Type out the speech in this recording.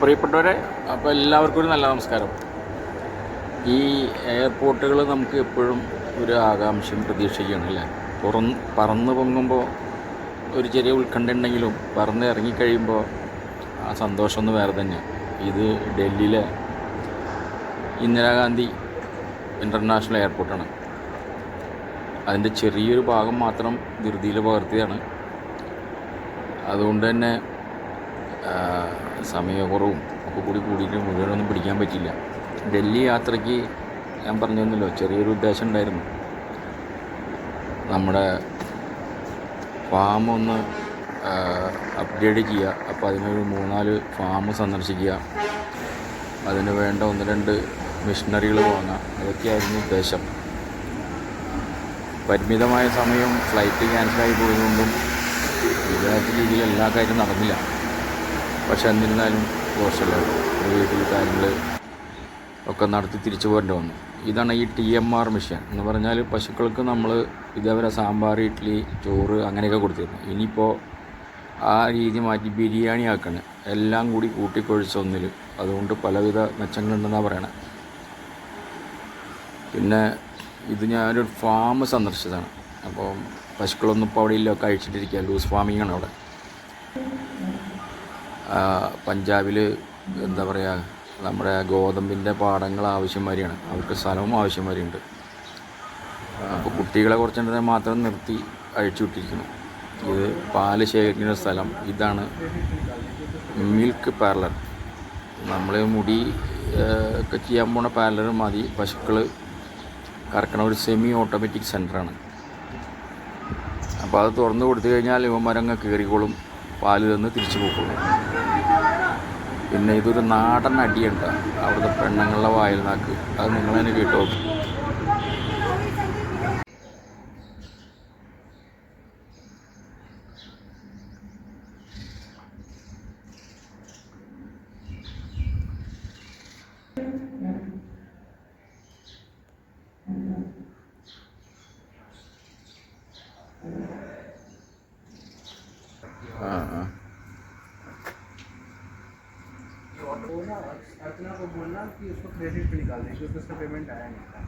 പ്രിയപ്പെട്ടവരെ അപ്പോൾ എല്ലാവർക്കും ഒരു നല്ല നമസ്കാരം. ഈ എയർപോർട്ടുകൾ നമുക്ക് എപ്പോഴും ഒരു ആകാംക്ഷയും പ്രതീക്ഷിക്കുകയാണ് അല്ലേ? പുറന്ന് പറന്ന് പൊങ്ങുമ്പോൾ ഒരു ചെറിയ ഉത്കണ്ഠ ഉണ്ടെങ്കിലും പറന്ന് ഇറങ്ങിക്കഴിയുമ്പോൾ ആ സന്തോഷം ഒന്ന് വേറെ തന്നെ ഇത് ഡൽഹിയിലെ ഇന്ദിരാഗാന്ധി ഇന്റർനാഷണൽ എയർപോർട്ടാണ്. അതിന്റെ ചെറിയൊരു ഭാഗം മാത്രം ധൃതിയിൽ പകർത്തിയതാണ്. അതുകൊണ്ട് തന്നെ സമയക്കുറവും ഒക്കെ കൂടി കൂടിയിട്ട് മുഴുവനൊന്നും പിടിക്കാൻ പറ്റില്ല ഡൽഹി യാത്രയ്ക്ക് ഞാൻ പറഞ്ഞിരുന്നല്ലോ ചെറിയൊരു ഉദ്ദേശം ഉണ്ടായിരുന്നു. നമ്മുടെ ഫാം ഒന്ന് അപ്ഗ്രേഡ് ചെയ്യുക. അപ്പോൾ അതിനൊരു മൂന്നാൽ ഫാം സന്ദർശിക്കുക. അതിന് വേണ്ട ഒന്ന് രണ്ട് മിഷനറികൾ വാങ്ങുക അതൊക്കെയായിരുന്നു ഉദ്ദേശം. പരിമിതമായ സമയം ഫ്ലൈറ്റ് ക്യാൻസലായി പോയതുകൊണ്ടും വിചാരിച്ച രീതിയിൽ എല്ലാ കാര്യവും നടന്നില്ല. പക്ഷെ എന്നിരുന്നാലും ദോഷമില്ല വീട്ടിൽ കാര്യങ്ങൾ ഒക്കെ നടത്തി തിരിച്ചു പോരേണ്ടി വന്നു. ഇതാണ് ഈ ടി എം ആർ മിഷൻ. എന്ന് പറഞ്ഞാൽ പശുക്കൾക്ക് നമ്മൾ ഇതേവരെ സാമ്പാർ ഇഡ്ഡലി ചോറ് അങ്ങനെയൊക്കെ കൊടുത്തിരുന്നു. ഇനിയിപ്പോൾ ആ രീതി മാറ്റി ബിരിയാണി ആക്കാണ്. എല്ലാം കൂടി കൂട്ടിക്കൊഴിച്ച ഒന്നിൽ അതുകൊണ്ട് പലവിധ മെച്ചങ്ങളുണ്ടെന്നാണ് പറയണത് പിന്നെ ഇത് ഞാനൊരു ഫാം സന്ദർശിച്ചതാണ്. അപ്പോൾ പശുക്കളൊന്നും ഇപ്പോൾ അവിടെ ഇല്ല. ഒക്കെ അഴിച്ചിട്ടിരിക്കുക ലൂസ് ഫാമിംഗ് ആണ് അവിടെ. പഞ്ചാബിൽ എന്താ പറയുക നമ്മുടെ ഗോതമ്പിന്റെ പാടങ്ങൾ ആവശ്യം ആവശ്യമാരിയാണ്. അവർക്ക് സ്ഥലവും ആവശ്യം വരെയുണ്ട് അപ്പോൾ കുട്ടികളെ കുറച്ച് മാത്രം നിർത്തി അഴിച്ചു വിട്ടിരിക്കുന്നു. ഇത് പാൽ ശേഖരിക്കുന്ന സ്ഥലം. ഇതാണ് മിൽക്ക് പാർലർ. നമ്മൾ മുടി ഒക്കെ ചെയ്യാൻ പോണ പാർലർ മതി. പശുക്കൾ കറക്കണ ഒരു സെമി ഓട്ടോമാറ്റിക് സെന്ററാണ് അപ്പോൾ അത് തുറന്നു കൊടുത്തു കഴിഞ്ഞാൽ ഇവന്മാരങ്ങ് കയറിക്കോളും പാൽ തന്ന് തിരിച്ചു പോകുള്ളൂ പിന്നെ ഇതൊരു നാടൻ അടിയുണ്ട്. അവിടുത്തെ പെണ്ണുങ്ങളുടെ വായിൽ നാക്ക്. അത് നിങ്ങൾ തന്നെ കേട്ടോ ആ अर्चना को बोलना कि उसको क्रेडिट पे निकाल दें, क्योंकि उसका पेमेंट आया नहीं था।